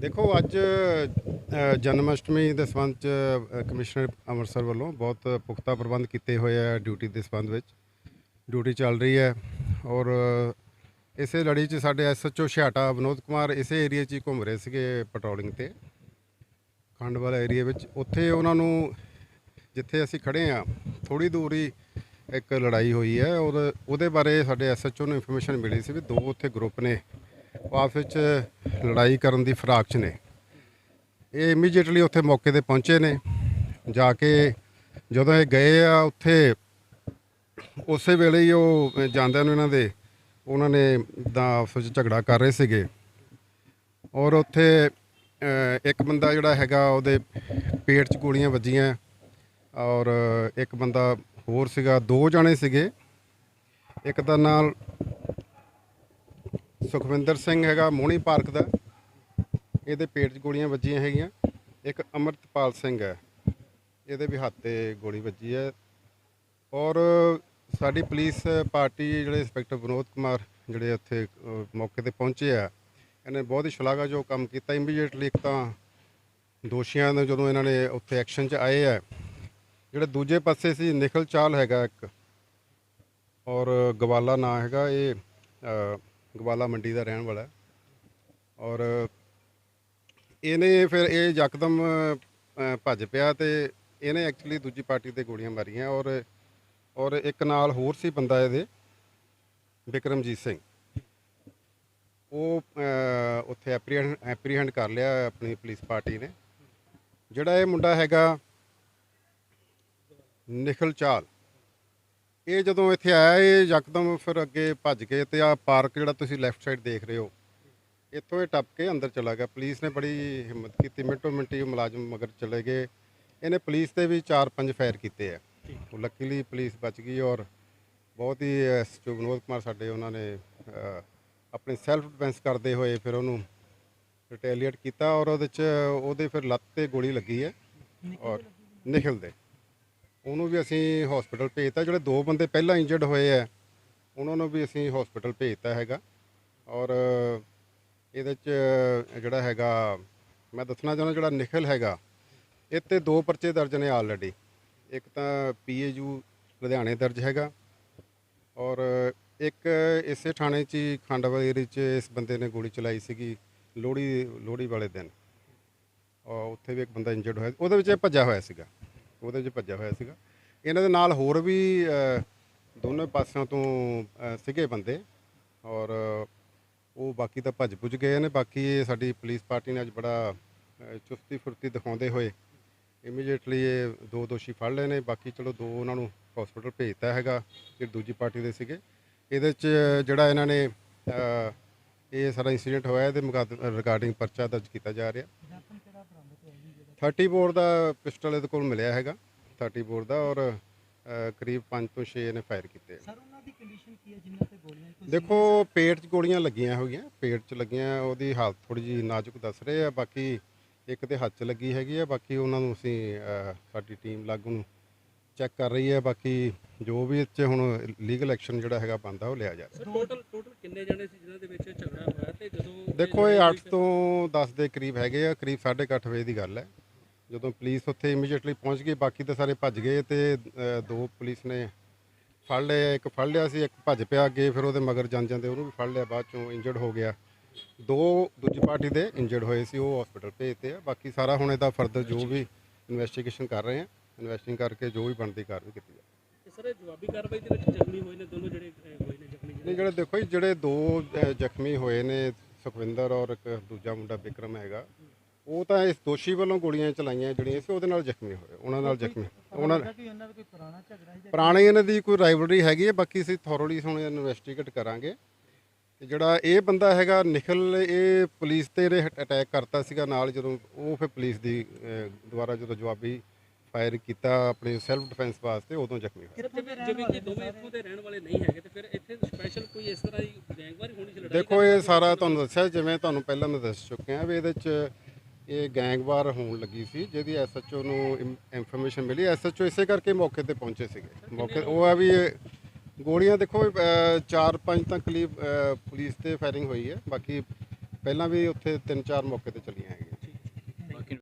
ਦੇਖੋ, ਅੱਜ ਜਨਮ ਅਸ਼ਟਮੀ ਦੇ ਸੰਬੰਧ ਚ ਕਮਿਸ਼ਨਰ ਅੰਮ੍ਰਿਤਸਰ ਵੱਲੋਂ ਬਹੁਤ ਪੁਖਤਾ ਪ੍ਰਬੰਧ ਕੀਤੇ ਹੋਏ ਆ ਡਿਊਟੀ ਦੇ ਸੰਬੰਧ ਵਿੱਚ। ਡਿਊਟੀ ਚੱਲ ਰਹੀ ਹੈ ਔਰ ਇਸੇ ਲੜੀ 'ਚ ਸਾਡੇ ਐਸਐਚਓ ਛਿਆਟਾ ਵਿਨੋਦ ਕੁਮਾਰ ਇਸੇ ਏਰੀਆ 'ਚ ਹੀ ਘੁੰਮ ਰਹੇ ਸੀਗੇ ਪੈਟਰੋਲਿੰਗ ਤੇ। ਖੰਡ ਵਾਲਾ ਏਰੀਆ ਵਿੱਚ। ਉੱਥੇ ਉਹਨਾਂ ਨੂੰ ਜਿੱਥੇ ਅਸੀਂ ਖੜੇ ਆ ਥੋੜੀ ਦੂਰ ਹੀ ਇੱਕ ਲੜਾਈ ਹੋਈ ਹੈ। ਔਰ ਉਹਦੇ ਬਾਰੇ ਸਾਡੇ ਐਸਐਚਓ ਨੂੰ ਇਨਫੋਰਮੇਸ਼ਨ ਮਿਲੀ ਸੀ ਵੀ ਦੋ ਉੱਥੇ ਗਰੁੱਪ ਨੇ। ਉਹ ਆਪਸ ਵਿੱਚ ਲੜਾਈ ਕਰਨ ਦੀ ਫਰਾਕ 'ਚ ਨੇ। ਇਹ ਇਮੀਡੀਏਟਲੀ ਉੱਥੇ ਮੌਕੇ ਤੇ ਪਹੁੰਚੇ ਨੇ। ਜਾ ਕੇ ਜਦੋਂ ਇਹ ਗਏ ਆ ਉੱਥੇ, ਉਸੇ ਵੇਲੇ ਹੀ ਉਹ ਜਾਂਦਿਆਂ ਨੂੰ ਇਹਨਾਂ ਦੇ, ਉਹਨਾਂ ਨੇ ਦਾ ਆਪਸ ਵਿੱਚ ਝਗੜਾ ਕਰ ਰਹੇ ਸੀਗੇ। ਔਰ ਉੱਥੇ ਇੱਕ ਬੰਦਾ ਜਿਹੜਾ ਹੈਗਾ ਉਹਦੇ ਪੇਟ 'ਚ ਗੋਲੀਆਂ ਵੱਜੀਆਂ। ਔਰ ਇੱਕ ਬੰਦਾ ਹੋਰ ਸੀਗਾ, ਦੋ ਜਣੇ ਸੀਗੇ। ਇੱਕ ਦਾ ਨਾਲ ਸੁਖਵਿੰਦਰ ਸਿੰਘ ਹੈਗਾ ਮੋਹਣੀ ਪਾਰਕ ਦਾ। ਇਹਦੇ ਪੇਟ 'ਚ ਗੋਲੀਆਂ ਵੱਜੀਆਂ ਹੈਗੀਆਂ। ਇੱਕ ਅਮਰਤਪਾਲ ਸਿੰਘ ਹੈ। ਇਹਦੇ ਵੀ ਹੱਥ ਤੇ ਗੋਲੀ ਵੱਜੀ ਹੈ। ਔਰ ਸਾਡੀ ਪੁਲਿਸ ਪਾਰਟੀ ਜਿਹੜੇ ਇੰਸਪੈਕਟਰ ਵਿਨੋਦ ਕੁਮਾਰ ਜਿਹੜੇ ਉੱਥੇ ਮੌਕੇ ਤੇ ਪਹੁੰਚੇ ਆ, ਇਹਨੇ ਬਹੁਤ ਹੀ ਸ਼ਲਾਘਾਯੋਗ ਕੰਮ ਕੀਤਾ। ਇਮੀਡੀਏਟਲੀ ਇੱਕ ਤਾਂ ਦੋਸ਼ੀਆਂ ਨੂੰ ਜਦੋਂ ਇਹਨਾਂ ਨੇ ਉੱਥੇ ਐਕਸ਼ਨ 'ਚ ਆਏ ਆ, ਜਿਹੜੇ ਦੂਜੇ ਪਾਸੇ ਸੀ, ਨਿਖਲ ਚਾਲ ਹੈਗਾ ਇੱਕ, ਔਰ ਗਵਾਲਾ ਨਾਂ ਹੈਗਾ ਇਹ ਗਵਾਲਾ ਮੰਡੀ ਦਾ ਰਹਿਣ ਵਾਲਾ ਔਰ ਇਹਨੇ ਫਿਰ ਇਹ ਯਕਦਮ ਭੱਜ ਪਿਆ ਤੇ ਇਹਨੇ ਐਕਚੁਅਲੀ ਦੂਜੀ ਪਾਰਟੀ ਤੇ ਗੋਲੀਆਂ ਮਾਰੀਆਂ ਔਰ ਔਰ ਇੱਕ ਨਾਲ ਹੋਰ ਸੀ ਬੰਦਾ ਇਹਦੇ ਵਿਕਰਮਜੀਤ ਸਿੰਘ। ਉਹ ਉੱਥੇ ਐਪਰੀਹੈਂਡ ਐਪਰੀਹੈਂਡ ਕਰ ਲਿਆ ਆਪਣੀ ਪੁਲਿਸ ਪਾਰਟੀ ਨੇ। ਜਿਹੜਾ ਇਹ ਮੁੰਡਾ ਹੈਗਾ, ਨਿਖਲ ਚਾਲ ਇਹ ਜਦੋਂ ਇੱਥੇ ਆਇਆ ਇਹ ਯਕਦਮ ਫਿਰ ਅੱਗੇ ਭੱਜ ਕੇ ਤੇ ਆ ਪਾਰਕ ਜਿਹੜਾ ਤੁਸੀਂ ਲੈਫਟ ਸਾਈਡ ਦੇਖ ਰਹੇ ਹੋ ਇੱਥੋਂ ਇਹ ਟੱਪ ਕੇ ਅੰਦਰ ਚਲਾ ਗਿਆ। ਪੁਲਿਸ ਨੇ ਬੜੀ ਹਿੰਮਤ ਕੀਤੀ ਮਿੰਟੋ ਮਿੰਟੀ ਉਹ ਮੁਲਾਜ਼ਮ ਮਗਰ ਚਲੇ ਗਏ। ਇਹਨੇ ਪੁਲਿਸ ਤੇ ਵੀ 4-5 ਫਾਇਰ ਕੀਤੇ ਆ। ਉਹ ਲੱਕੀਲੀ ਪੁਲਿਸ ਬਚ ਗਈ ਔਰ ਬਹੁਤ ਹੀ ਐਸਟੋ ਵਿਨੋਦ ਕੁਮਾਰ ਸਾਡੇ ਉਹਨਾਂ ਨੇ ਆਪਣੀ ਸੈਲਫ ਡਿਫੈਂਸ ਕਰਦੇ ਹੋਏ ਫਿਰ ਉਹਨੂੰ ਰਿਟੈਲੀਏਟ ਕੀਤਾ ਔਰ ਉਹਦੇ ਚ ਉਹਦੇ ਫਿਰ ਲੱਤ ਤੇ ਗੋਲੀ ਲੱਗੀ ਹੈ ਔਰ ਨਿਖਲ ਦੇ ਉਹਨੂੰ ਵੀ ਅਸੀਂ ਹਸਪੀਟਲ ਭੇਜਤਾ, ਜਿਹੜੇ ਦੋ ਬੰਦੇ ਪਹਿਲਾਂ ਇੰਜਰਡ ਹੋਏ ਆ, ਉਹਨਾਂ ਨੂੰ ਵੀ ਅਸੀਂ ਹਸਪੀਟਲ ਭੇਜਤਾ ਹੈਗਾ। ਔਰ ਇਹਦੇ ਚ ਜਿਹੜਾ ਹੈਗਾ, ਮੈਂ ਦੱਸਣਾ ਚਾਹੁੰਦਾ ਜਿਹੜਾ ਨਿਖਲ ਹੈਗਾ, ਇਹ ਤੇ ਦੋ ਪਰਚੇ ਦਰਜ ਨੇ ਆਲਰੇਡੀ ਇੱਕ ਤਾਂ ਪੀਏਯੂ ਲੁਧਿਆਣੇ ਦਰਜ ਹੈਗਾ, ਔਰ ਇੱਕ ਇਸੇ ਥਾਣੇ 'ਚ ਹੀ ਖੰਡਵਾ ਏਰੀ 'ਚ ਇਸ ਬੰਦੇ ਨੇ ਗੋਲੀ ਚਲਾਈ ਸੀਗੀ, ਲੋਹੜੀ ਲੋਹੜੀ ਵਾਲੇ ਦਿਨ। ਔਰ ਉੱਥੇ ਵੀ ਇੱਕ ਬੰਦਾ ਇੰਜਰਡ ਹੋਇਆ, ਉਹਦੇ ਵਿੱਚ ਇਹ ਭੱਜਾ ਹੋਇਆ ਸੀਗਾ। ਉਹਦੇ ਵਿੱਚ ਭੱਜਿਆ ਹੋਇਆ ਸੀਗਾ। ਇਹਨਾਂ ਦੇ ਨਾਲ ਹੋਰ ਵੀ ਅ, ਦੋਨੋਂ ਪਾਸਿਆਂ ਤੋਂ ਅ, ਸੀਗੇ ਬੰਦੇ ਔਰ ਉਹ ਬਾਕੀ ਤਾਂ ਭੱਜ ਪੁੱਜ ਗਏ ਨੇ। ਬਾਕੀ ਇਹ ਸਾਡੀ ਪੁਲਿਸ ਪਾਰਟੀ ਨੇ ਅੱਜ ਬੜਾ ਚੁਸਤੀ ਫੁਰਤੀ ਦਿਖਾਉਂਦੇ ਹੋਏ ਇਮੀਡੀਏਟਲੀ ਇਹ ਦੋ ਦੋਸ਼ੀ ਫੜ ਲਏ ਨੇ। ਬਾਕੀ ਚਲੋ ਦੋ ਉਹਨਾਂ ਨੂੰ ਹਸਪੀਟਲ ਭੇਜਤਾ ਹੈਗਾ ਜਿਹੜੇ ਦੂਜੀ ਪਾਰਟੀ ਦੇ ਸੀਗੇ। ਇਹਦੇ ਚ ਜਿਹੜਾ ਇਹਨਾਂ ਨੇ ਇਹ ਸਾਰਾ ਇਨਸੀਡੈਂਟ ਹੋਇਆ ਇਹਦੇ ਰਿਗਾਰਡਿੰਗ ਪਰਚਾ ਦਰਜ ਕੀਤਾ ਜਾ ਰਿਹਾ। 30 ਬੋਰ ਦਾ ਪਿਸਟਲ ਇਹਦੇ ਕੋਲ ਮਿਲਿਆ ਹੈਗਾ 30 ਬੋਰ ਦਾ ਔਰ ਅ, ਕਰੀਬ 5 ਤੋਂ 6 ਇਹਨੇ ਫਾਇਰ ਕੀਤੇ ਸਰ ਉਹਨਾਂ ਦੀ ਕੰਡੀਸ਼ਨ ਕੀ ਹੈ ਜਿਨ੍ਹਾਂ ਤੇ ਗੋਲੀਆਂ ਕੋਈ ਦੇਖੋ ਪੇਟ 'ਚ ਗੋਲੀਆਂ ਲੱਗੀਆਂ ਹੋਈਆਂ ਪੇਟ 'ਚ ਲੱਗੀਆਂ ਉਹਦੀ ਹਾਲਤ ਥੋੜੀ ਜੀ ਨਾਜ਼ੁਕ ਦੱਸ ਰਹੇ ਆ ਬਾਕੀ ਇੱਕ ਦੇ ਹੱਥ 'ਚ ਲੱਗੀ ਹੈਗੀ ਆ ਬਾਕੀ ਉਹਨਾਂ ਨੂੰ ਅਸੀਂ ਅ, ਸਾਡੀ ਟੀਮ ਲਾਗੂ ਨੂੰ ਚੈੱਕ ਕਰ ਰਹੀ ਹੈ ਬਾਕੀ ਜੋ ਵੀ ਇਹ 'ਚ ਹੁਣ ਲੀਗਲ ਐਕਸ਼ਨ ਜਿਹੜਾ ਹੈਗਾ ਬੰਦਾ ਉਹ ਲਿਆ ਜਾ ਰਿਹਾ। ਟੋਟਲ ਟੋਟਲ ਕਿੰਨੇ ਜਣੇ ਸੀ ਜਿਨ੍ਹਾਂ ਦੇ ਵਿੱਚ ਝਗੜਾ ਹੋਇਆ ਤੇ ਜਦੋਂ ਦੇਖੋ ਇਹ 8 ਤੋਂ 10 ਦੇ ਕਰੀਬ ਹੈਗੇ ਆ ਕਰੀਬ 8:30 ਵਜੇ ਦੀ ਗੱਲ ਹੈ। ਜਦੋਂ ਪੁਲਿਸ ਉੱਥੇ ਇਮੀਡੀਏਟਲੀ ਪਹੁੰਚ ਗਈ ਬਾਕੀ ਤਾਂ ਸਾਰੇ ਭੱਜ ਗਏ ਤੇ ਅ, ਦੋ ਪੁਲਿਸ ਨੇ ਫੜ ਲਏ ਇੱਕ ਫੜ ਲਿਆ ਸੀ ਇੱਕ ਭੱਜ ਪਿਆ ਅੱਗੇ ਫਿਰ ਉਹਦੇ ਮਗਰ ਜਾਂ ਜਾਂਦੇ ਉਹਨੂੰ ਵੀ ਫੜ ਲਿਆ ਬਾਅਦ ਚੋਂ ਇੰਜਰਡ ਹੋ ਗਿਆ। ਦੋ ਦੂਜੀ ਪਾਰਟੀ ਦੇ ਇੰਜਰਡ ਹੋਏ ਸੀ ਉਹ ਹਸਪੀਟਲ ਭੇਜਤੇ ਆ। ਬਾਕੀ ਸਾਰਾ ਹੁਣ ਇਹਦਾ ਫਰਦਰ ਜੋ ਵੀ ਇਨਵੈਸਟੀਗੇਸ਼ਨ ਕਰ ਰਹੇ ਆ ਇਨਵੈਸਟਿੰਗ ਕਰਕੇ ਜੋ ਵੀ ਬਣਦੀ ਕਾਰਵਾਈ ਕੀਤੀ ਜਾਵੇ। ਸਰ ਜਵਾਬੀ ਕਾਰਵਾਈ ਦੇ ਵਿੱਚ ਜ਼ਖਮੀ ਹੋਏ ਨੇ ਦੋਨੋਂ ਜਿਹੜੇ ਅਹ, ਹੋਏ ਨੇ ਜ਼ਖਮੀ ਨਹੀਂ ਜਿਹੜੇ ਦੇਖੋ ਜੀ ਜਿਹੜੇ ਦੋ ਅ, ਜ਼ਖਮੀ ਹੋਏ ਨੇ ਸੁਖਵਿੰਦਰ ਔਰ ਇੱਕ ਦੂਜਾ ਮੁੰਡਾ ਵਿਕਰਮ ਹੈਗਾ। ਉਹ ਤਾਂ ਇਸ ਦੋਸ਼ੀ ਵੱਲੋਂ ਗੋਲੀਆਂ ਚਲਾਈਆਂ ਜਿਹੜੀਆਂ ਸੀ ਉਹਦੇ ਨਾਲ ਜ਼ਖਮੀ ਹੋਏ ਉਹਨਾਂ ਨਾਲ ਜ਼ਖਮੀ ਉਹਨਾਂ ਦਾ ਕੋਈ ਪੁਰਾਣਾ ਝਗੜਾ ਹੈ ਪੁਰਾਣੇ ਇਹਨਾਂ ਦੀ ਕੋਈ ਰਾਈਵਲਰੀ ਹੈਗੀ ਹੈ ਬਾਕੀ ਅਸੀਂ ਥੋਰਲੀ ਹੁਣ ਇਨਵੈਸਟੀਗੇਟ ਕਰਾਂਗੇ। ਤੇ ਜਿਹੜਾ ਇਹ ਬੰਦਾ ਹੈਗਾ ਨਿਖਲ ਇਹ ਪੁਲਿਸ ਤੇ ਇਹਨੇ ਅਟੈਕ ਕਰਤਾ ਸੀਗਾ ਨਾਲ ਜਦੋਂ ਉਹ ਫਿਰ ਪੁਲਿਸ ਦੀ ਦੁਆਰਾ ਜਦੋਂ ਜਵਾਬੀ ਫਾਇਰ ਕੀਤਾ ਆਪਣੇ ਸੈਲਫ ਡਿਫੈਂਸ ਵਾਸਤੇ ਉਦੋਂ ਜ਼ਖਮੀ ਹੋਇਆ ਜਿਵੇਂ ਕਿ ਦੋਵੇਂ ਇੱਥੋਂ ਦੇ ਰਹਿਣ ਵਾਲੇ ਨਹੀਂ ਹੈਗੇ ਤੇ ਫਿਰ ਇੱਥੇ ਸਪੈਸ਼ਲ ਕੋਈ ਇਸ ਤਰ੍ਹਾਂ ਦੀ ਗੈਂਗਵਾਰ ਹੋਣੀ ਸੀ ਲੜਾਈ ਦੇਖੋ ਇਹ ਸਾਰਾ ਤੁਹਾਨੂੰ ਦੱਸਿਆ ਜਿਵੇਂ ਤੁਹਾਨੂੰ ਪਹਿਲਾਂ ਮੈਂ ਦੱਸ ਚੁੱਕਿਆ ਵੀ ਇਹਦੇ ਚ ਇਹ ਗੈਂਗਵਾਰ ਹੋਣ ਲੱਗੀ ਸੀ ਜਿਹਦੀ ਐਸਐਚਓ ਨੂੰ ਇਨਫੋਰਮੇਸ਼ਨ ਮਿਲੀ। ਐਸਐਚਓ ਇਸੇ ਕਰਕੇ ਮੌਕੇ ਤੇ ਪਹੁੰਚੇ ਸੀਗੇ। ਮੌਕੇ ਉਹ ਆ ਵੀ ਗੋਲੀਆਂ ਦੇਖੋ 4-5 ਤਾਂ ਕਲੀਬ ਪੁਲਿਸ ਤੇ ਫਾਇਰਿੰਗ ਹੋਈ ਹੈ। ਬਾਕੀ ਪਹਿਲਾਂ ਵੀ ਉੱਥੇ 3-4 ਮੌਕੇ ਤੇ ਚੱਲੀਆਂ। ਹੈ